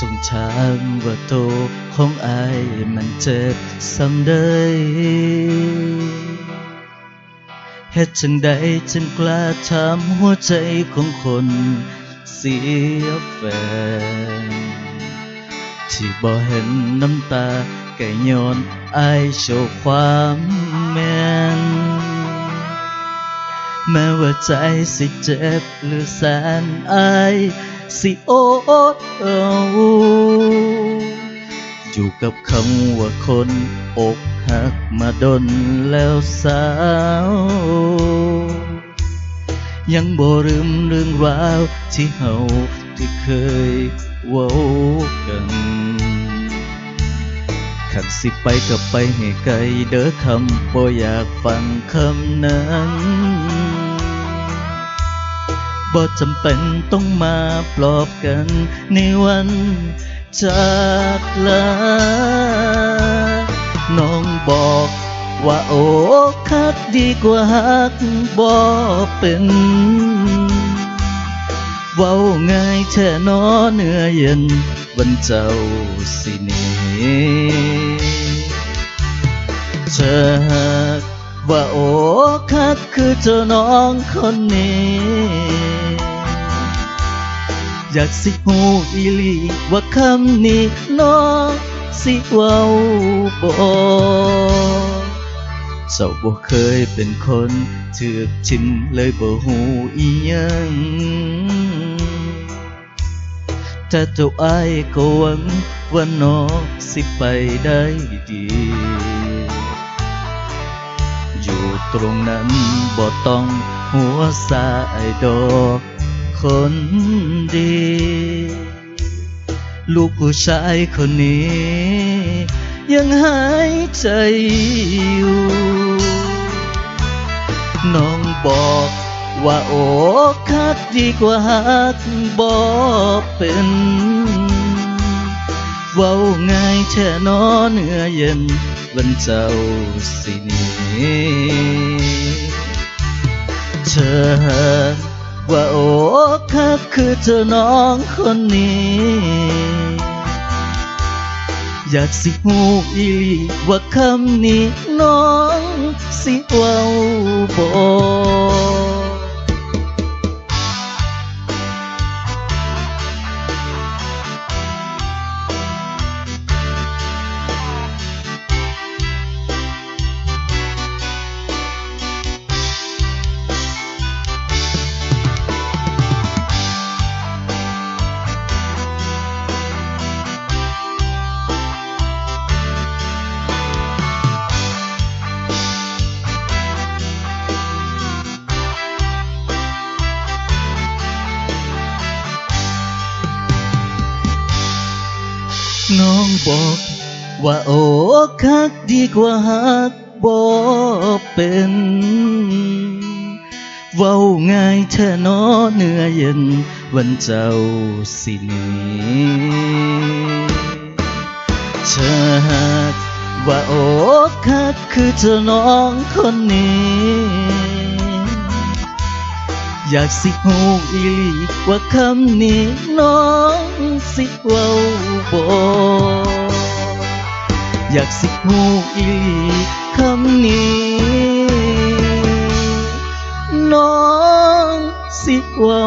จงถามว่าโตวของอายมันเจ็บสำใดเฮ็ดจังใดจึงกล้าถามหัวใจของคนเสียแฟน ที่บ่เห็นน้ำตาแก็ย้อนอายโชว์ความแม่นแม้ว่าใจสิเจ็บหรือแสนอาย สิโอดเอาอยู่กับคำว่าคนอกหักมาดนแล้วสาว ยังบ่ลืมเรื่องราวที่เฮาที่เคยเว้ากันขันสิไปก็ไปให้ไกลเด้อคำบ่อยากฟังคำนั้น บ่จำเป็นต้องมาปลอบกันในวันจากลา น้องบอกว่าโอ้คักดีกว่าฮักบ่เป็นเว้าง่ายแท้นอเนื้อเย็นวันเจ้าสิหนีเธอหากว่าโอ้คักคือเจ้าน้องคนนี้ อยากสิหูอีลีว่าคำนี้น้องสิเว้าบ่เจ้าบ่เคยเป็นคนเถือกชิมเลยบ่หูอีหยังแต่เจ้าอายก็หวังว่าน้องสิไปได้ดีอยู่ตรงนั้นบ่ต้องหัวสายดอก คนดี ลูกผู้ชายคนนี้ ยังหายใจอยู่ น้องบอกว่าโอ้คักดีกว่าฮักบ่เป็นเว้าง่ายแท้นอเนื้อเย็นวันเจ้าสินีเธอ ว่าโอ้คักคือเธอน้องคนนี้ อยากสิหูอีลีว่าคำนี้น้องสิเว้าบ่ น้องบอก ว่าโอ้คักดีกว่าฮักบ่เป็นเว้าง่ายแท้นอเนื้อเย็น วันเจ้าสิหนีเธอหากว่าโอ้คักคือเธอน้องคนนี้ อยากสิหูอีลีว่าคำนี้น้องสิเว้าบ่ อยากสิหูอีลีคำนี้ น้องสิเว้า